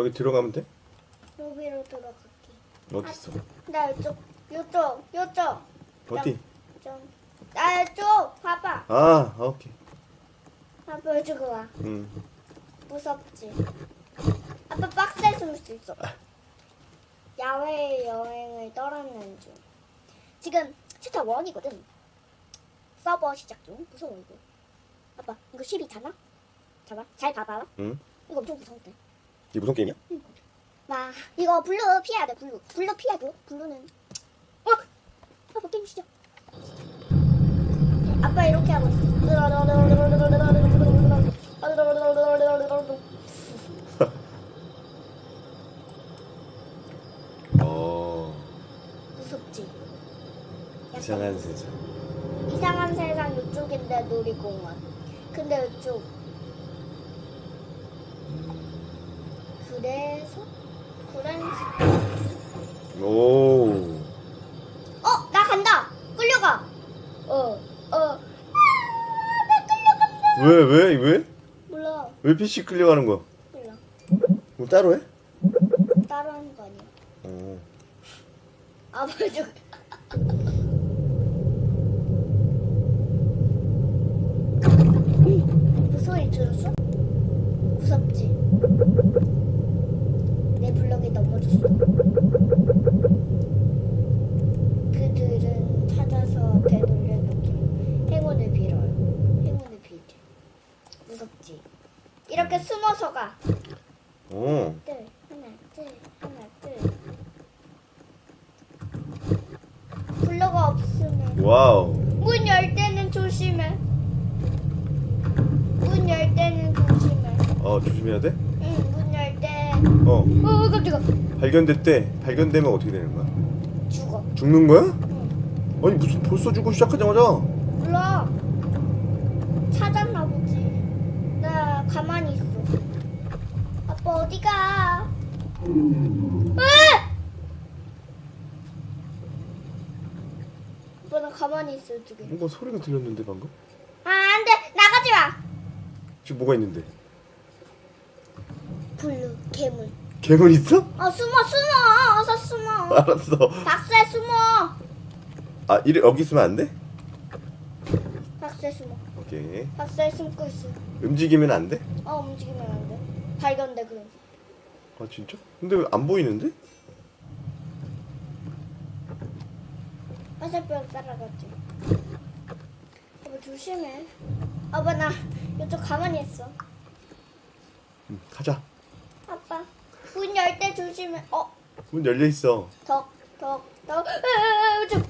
여기 들어가면 돼? 여기로 들어갈게. 어디 있어? 나 이쪽, 이쪽, 이쪽. 어디? 좀. 나 이쪽. 봐봐. 아, 오케이. 아빠 이쪽으로 와. 음. 무섭지? 아빠 박스에 숨을 수 있어. 야외 여행을 떠나는 중. 지금 챕터 1이거든. 서버 시작 중. 무서워 이거. 아빠 이거 10이잖아? 잠깐 잘 봐봐. 응? 이거 엄청 무서운데. 이게 무슨 게임이야? 와 이거 블루 피해야 돼 블루. 블루 피해줘. 블루는. 어? 아빠 게임 시작. 아빠 이렇게 하고. 어, 무섭지? 약간 이상한 세상. 이상한 세상 이쪽인데 놀이공원. 근데 이쪽. 그래서 그래서 오, 어, 나 간다. 끌려가. 어, 어. 아, 나 끌려간다. 왜, 왜, 왜? 몰라. 왜 PC 끌려가는 거야? 몰라. 뭐 따로 해? 따로 하는 거 아니야? 어. 아, 맞아. 무소리 들었어? 무섭지? 내 블럭이 넘어졌어. 그들은 찾아서 되돌려놓길 행운을 빌어요. 행운을 빌지. 무섭지? 이렇게 숨어서 가. 어. 둘, 하나, 둘, 하나, 둘. 블럭가 없으면 와우. 문 열 때는 조심해. 문 열 때는 조심해. 어, 조심해야 돼? 때. 어. 어, 깜짝아. 발견됐대. 발견되면 어떻게 되는 거야? 죽어. 죽는 거야? 응. 아니, 무슨 벌써 죽고 시작하자마자? 몰라. 찾았나 보지. 나 가만히 있어. 아빠 어디 가? 으아! 아빠 나 가만히 있어 이쪽에. 뭔가 소리가 들렸는데, 방금? 아 안돼 나가지 마. 지금 뭐가 있는데? 괴물. 괴물 있어? 어 숨어 숨어 어서 숨어. 알았어. 박스에 숨어. 아, 이래, 여기 있으면 안 돼? 박스에 숨어. 오케이. 박스에 숨고 있어. 움직이면 안 돼? 어 움직이면 안 돼. 발견돼 그럼. 아, 진짜? 근데 왜 안 보이는데? 화살표 따라갔지. 아빠 조심해. 아빠 나 이쪽 가만히 있어. 응, 가자. 문 열 때 조심해. 어 문 열려 있어. 덕, 덕, 덕. 좀.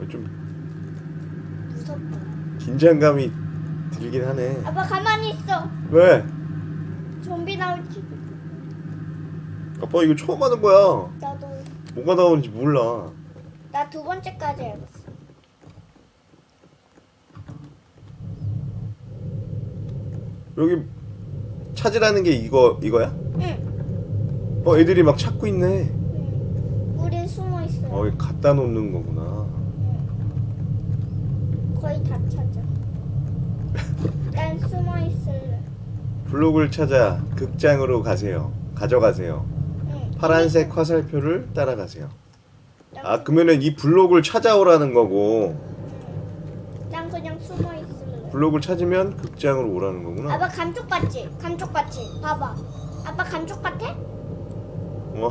어, 좀 무섭다. 긴장감이 들긴 하네. 아빠 가만히 있어. 왜? 좀비 나올지. 아빠 이거 처음 하는 거야. 나도 뭐가 나오는지 몰라. 나 두 번째까지 해봤어. 여기 찾으라는 게 이거 이거야? 응. 어 애들이 막 찾고 있네. 응. 우린 숨어 있어. 어 이거 갖다 놓는 거구나. 거의 다 찾아. 난 숨어 있을래. 블록을 찾아 극장으로 가세요. 가져가세요. 응. 파란색 화살표를 따라가세요. 난, 아 그러면은 이 블록을 찾아오라는 거고. 블록을 찾으면 극장으로 오라는 거구나. 아빠 감쪽 같지? 감쪽 같지? 봐봐. 아빠 감쪽 같아? 어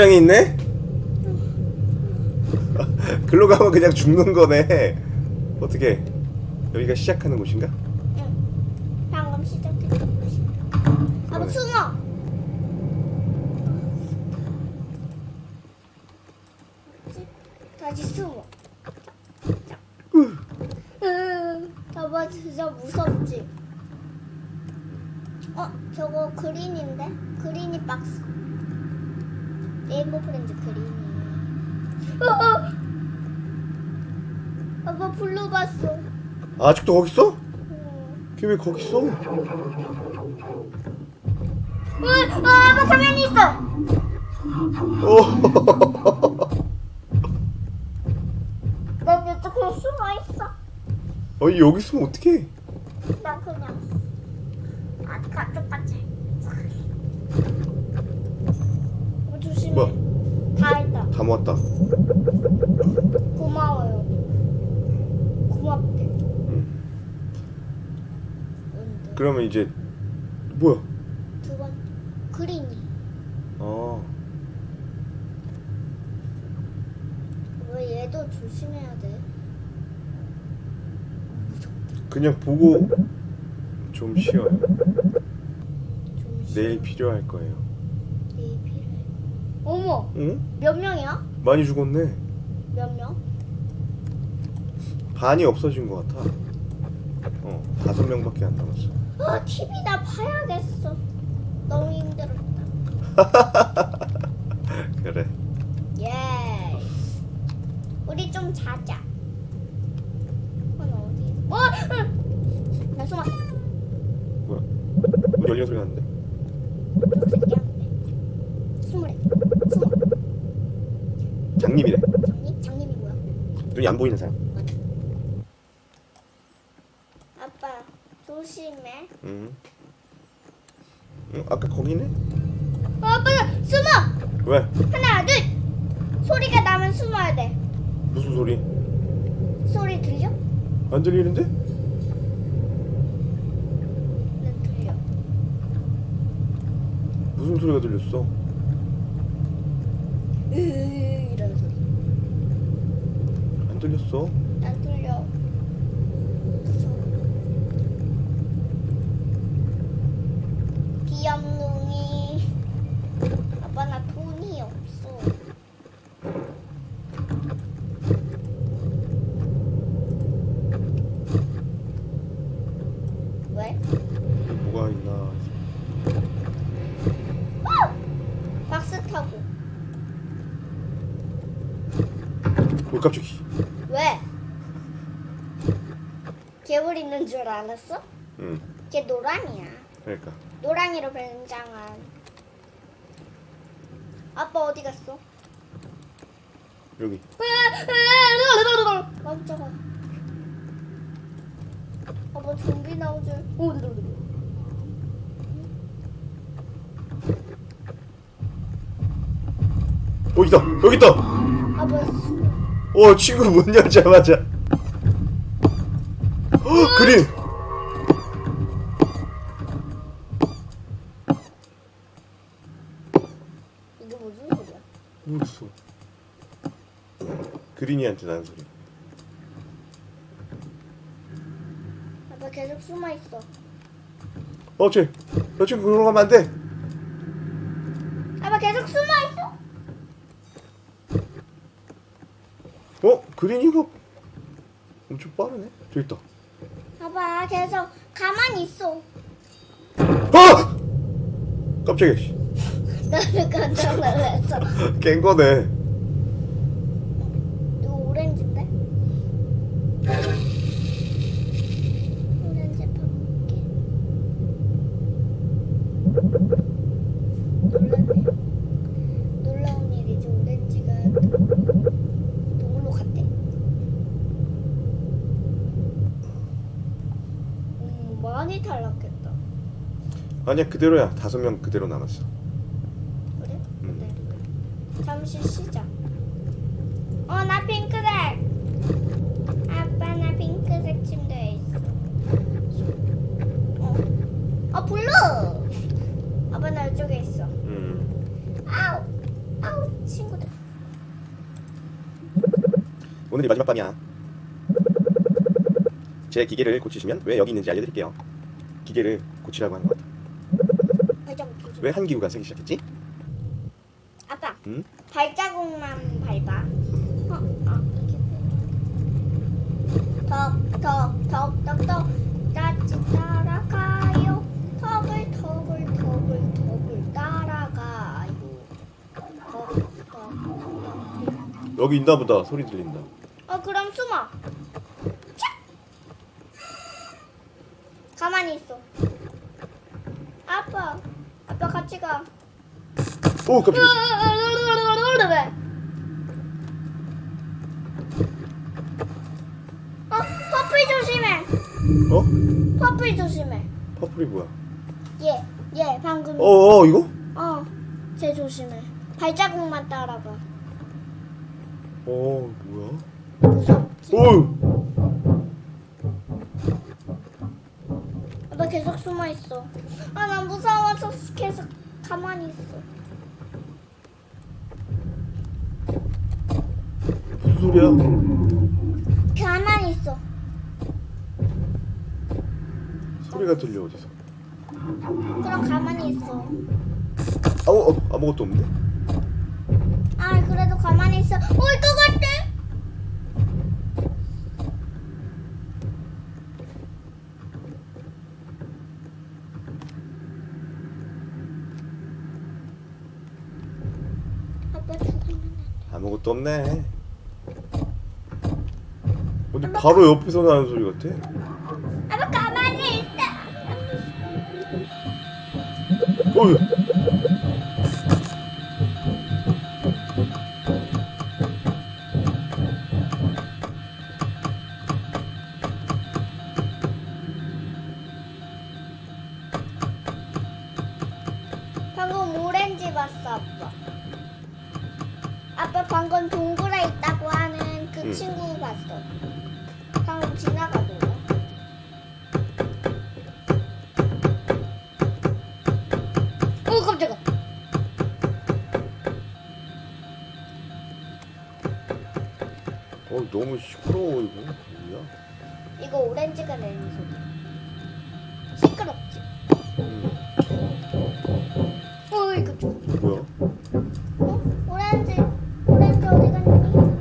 극장에 있네? 글로 가면 그냥 죽는 거네. 어떻게? 여기가 시작하는 곳인가? 응. 방금 시작했던. 아빠 그러네. 숨어. 다시 숨어. 자. 으, 아빠 진짜 무섭지? 어, 저거 그린인데? 그린이 박스. 프렌즈 그린이. 어, 어. 아빠 블루 봤어. 아, 아직도 거기 있어? 응. 걔왜 거기 있어? 으, 아, 아빠 가만히 있어. 어. 나 이쪽으로 숨어 있어. 어 여기 있으면 어떡해? 나 그냥 아 가족같이. 어, 조심해. 뭐야? 다 모았다. 고마워요. 고맙대. 근데 그러면 이제 뭐야? 두 번 그린이. 아, 왜 얘도 조심해야 돼? 그냥 보고 좀 쉬어요. 좀 내일 필요할 거예요. 어머, 응? 몇 명이야? 많이 죽었네. 몇 명? 반이 없어진 것 같아. 어, 다섯 명밖에 안 남았어. 아, TV나 봐야겠어. 너무 힘들었다. 그래. 예. 우리 좀 자자. 어, 나 어디? 어, 응. 나 숨었어. 뭐야? 문 열리는 소리 나는데? 어떻게 하는데? 숨으래. 숨어. 장님이래. 장님? 장님이 뭐야? 눈이 안 보이는 사람. 아빠 조심해. 응. 응, 아까 거기네? 어, 아빠 숨어. 왜? 하나 둘. 소리가 나면 숨어야 돼. 무슨 소리? 소리 들려? 안 들리는데? 난 들려. 무슨 소리가 들렸어? 으 이런 소리. 안 들렸어. 난 들려. 무서워. 귀염둥이. 아빠 나 돈이 없어. 왜? 뭐가 있나? 박스 타고. 어. 왜? 개울 있는 줄 알았어? 응. 걔 노랑이야. 그러니까. 노랑이로 변장한. 아빠 어디 갔어? 여기. 깜짝아. 아빠 좀비 나올 줄. 오, 네, 네, 네. 어, 있다. 여기 있다. 아빠 숨어. 어, 친구 문 열자마자. 어, 그림. 이게 무슨 소리야? 모르겠어. 그린이한테 나는 소리. 아빠 계속 숨어 있어. 어, 쟤. 너 친구 그러고 가면 안 돼. 아빠 계속 숨어 있어. 어, 그린이가 엄청 빠르네. 저기 있다. 아빠 계속 가만히 있어. 아! 깜짝이야. 씨. 나는 깜짝 놀랐어. 깬 거네. 아니야 그대로야 다섯 명 그대로 남았어 그래? 음. 네. 잠시 쉬자. 어, 나 핑크색. 아빠, 나 핑크색 침대에 있어. 어, 어 블루. 아빠, 나 이쪽에 있어. 음. 아우, 아우, 친구들. 오늘이 마지막 밤이야 제 기계를 고치시면 왜 여기 있는지 알려드릴게요 기계를 고치라고 하는 거야 왜 한 기구가 생기기 시작했지? 아빠. 응? 발자국만 밟아. 어, 아, 이게 덕, 덕, 덕, 덕, 덕, 따지 따라가요. 덕을, 덕을, 덕을, 덕을 따라가요. 덕, 덕, 덕. 여기 있나 보다. 소리 들린다. 어, 그럼 숨어. 차! 가만히 있어. 오 깜짝이야. 어, 퍼플 조심해. 어? 퍼플 조심해. 퍼플이 뭐야? 얘, 얘 방금. 어, 어, 어 이거? 쟤 조심해. 발자국만 따라가. 어 뭐야? 무섭지? 오! 아빠 계속 숨어 있어. 아, 나 무서워서 계속 가만히 있어. 무슨 소리야? 가만히 있어. 소리가 들려 어디서? 그럼 가만히 있어. 아무 어, 아무것도 없는데? 아, 그래도 가만히 있어. 올것 같아. 아빠 죽으면. 아무것도 없네. 바로 옆에서 나는 소리 같아. 아빠 가만히 있어. 어휴. 방금 오렌지 봤어. 아빠 뭐야? 어? 오렌지. 오렌지 어디 갔니?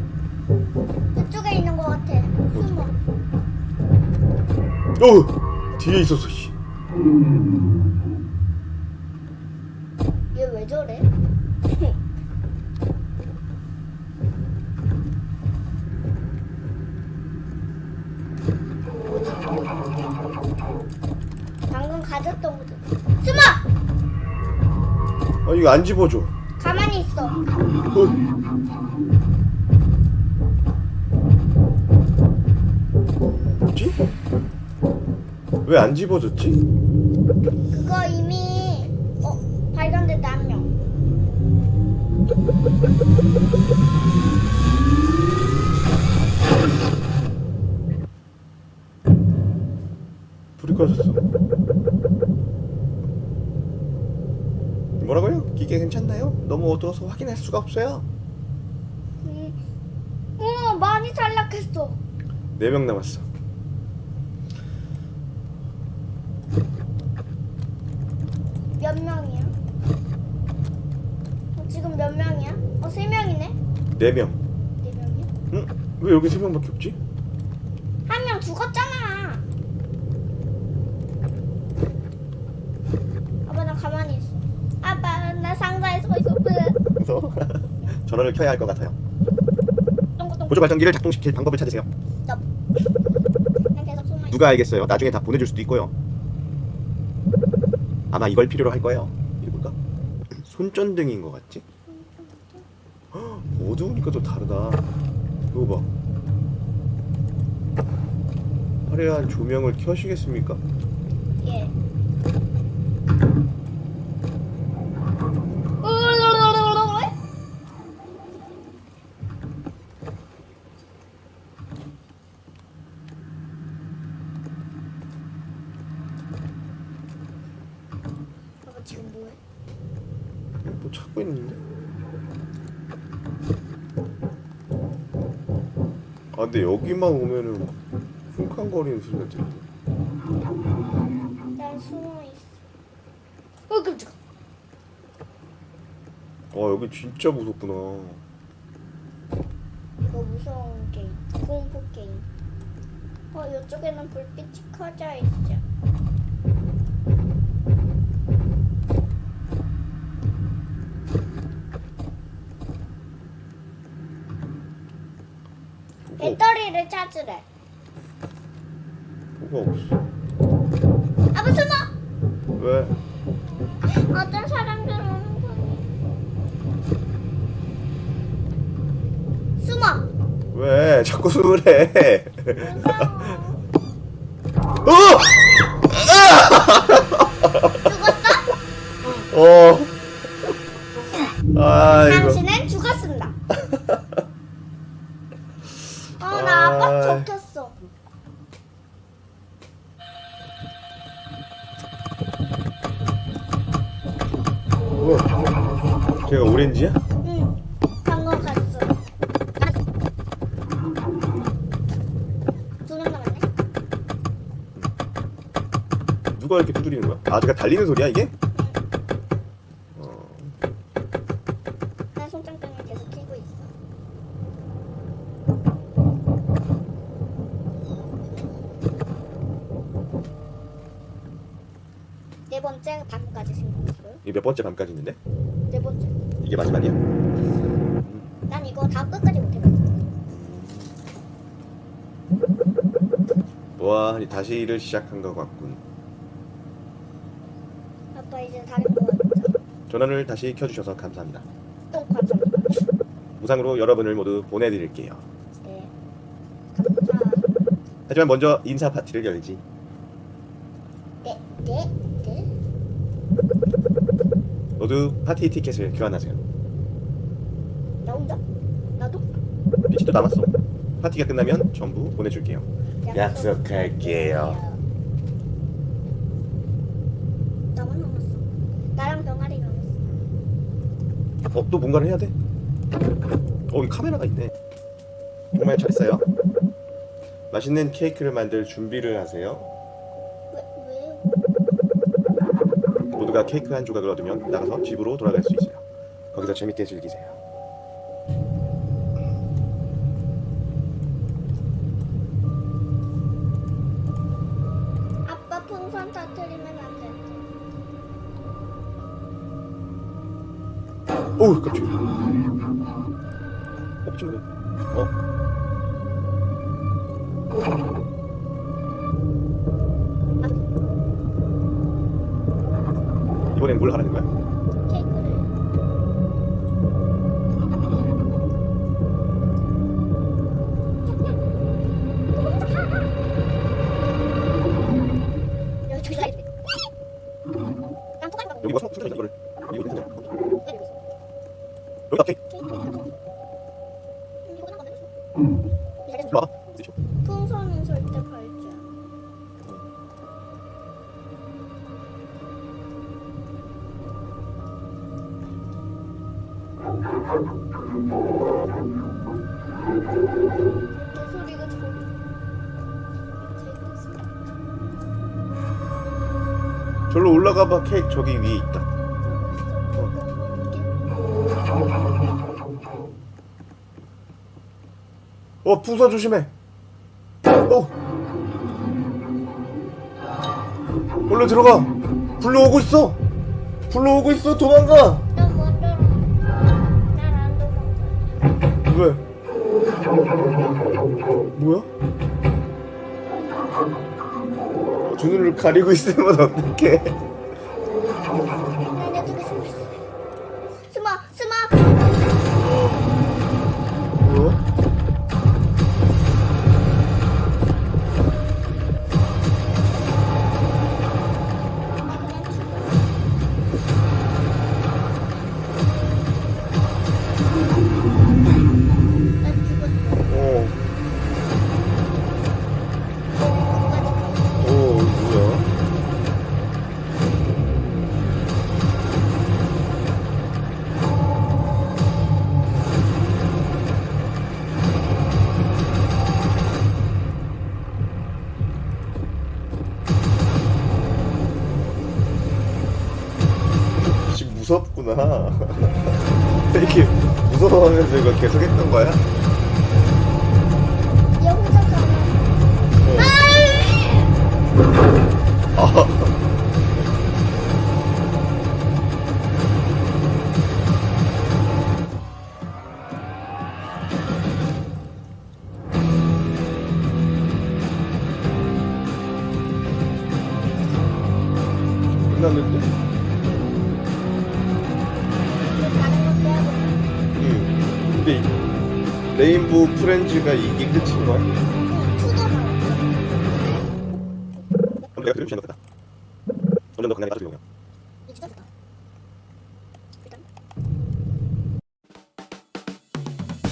그쪽에 있는 것 같아. 숨어. 어 뒤에 있었어. 씨. 아 이거 안 집어줘. 가만히 있어. 어. 뭐지? 왜 안 집어졌지? 그거 이미 어 발견됐다 한 명. 불이 꺼졌어. 뭐라고요? 기계 괜찮나요? 너무 어두워서 확인할 수가 없어요. 음. 어 많이 탈락했어. 네 명 남았어. 몇 명이야? 어, 지금 몇 명이야? 어 세 명이네. 네 명. 네 명이야? 응? 왜 여기 세 명밖에 없지? 한 명 죽었잖아. 아빠 나 가만히 있어. 나 상자에 서 있어. 그래서 전원을 켜야 할 것 같아요. 보조 발전기를 작동시킬 방법을 찾으세요. 난 계속 숨어 있어. 누가 알겠어요? 나중에 다 보내줄 수도 있고요. 아마 이걸 필요로 할 거예요. 이리 볼까? 손전등인 것 같지? 헉, 어두우니까 또 다르다. 이거 봐. 화려한 조명을 켜시겠습니까? 예. 아빠 지금 뭐해? 뭐 찾고 있는데? 아 근데 여기만 오면은 쿵쾅거리는 소리가 들리네 난 숨어 있어. 어 깜짝. 아 여기 진짜 무섭구나 이거 무서운 게임. 공포 게임. 어 이쪽에는 불빛이 커져 있어. 뭐가, 배터리를 찾으래. 뭐가 없어 아빠 숨어. 왜? 어떤 사람들 오는 거니? 숨어. 왜 자꾸 숨을 해 무서워. 걔가 오렌지야? 응, 방금 갔어. 두 명 남았네. 누가 이렇게 두드리는 거야? 아 제가 달리는 소리야 이게? 계속 있어. 네 번째 밤까지 생각했어요. 이게 몇 번째 밤까지 있는데? 이게 마지막이야? 난 이거 다 끝까지 못해봤어. 와 다시 일을 시작한 것 같군 아빠 이제 다른 거 같죠? 전원을 다시 켜주셔서 감사합니다 또 감사합니다. 무상으로 여러분을 모두 보내드릴게요 네. 감사. 하지만 먼저 인사 파티를 열지 네, 네, 네. 모두 파티 티켓을 교환하세요 나 혼자? 나도? 피치도 남았어 파티가 끝나면 전부 보내줄게요 약속할게요. 나만 남았어. 나랑 병아리 남았어. 어? 또 뭔가를 해야 돼? 어 여기 카메라가 있네 정말 잘했어요 맛있는 케이크를 만들 준비를 하세요 모두가 케이크 한 조각을 얻으면 나가서 집으로 돌아갈 수 있어요. 거기서 재밌게 즐기세요. 아빠 풍선 터뜨리면 안 돼. 어우 깜짝이야 이번엔 뭘 하라는 거야? 절로 올라가봐. 케이크 저기 위에 있다. 어 풍선 조심해. 어. 얼른 들어가. 불러오고 있어. 불러오고 있어. 도망가. 왜? 뭐야 두 눈을 가리고 있으면 어떡해 이렇게 무서워하면서 이거 계속 했던 거야? 얘 혼자서 하면 아. 프렌즈가 이게 끝인 거야? 그럼 내가 그림 생각했다. 점점 더 강하게 따라주려고.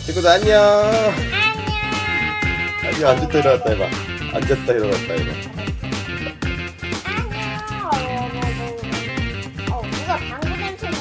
친구들 안녕. 안녕 앉았다 일어났다 해봐. 앉았다 일어났다 해봐. 안녕 어 누가 방구 냄새네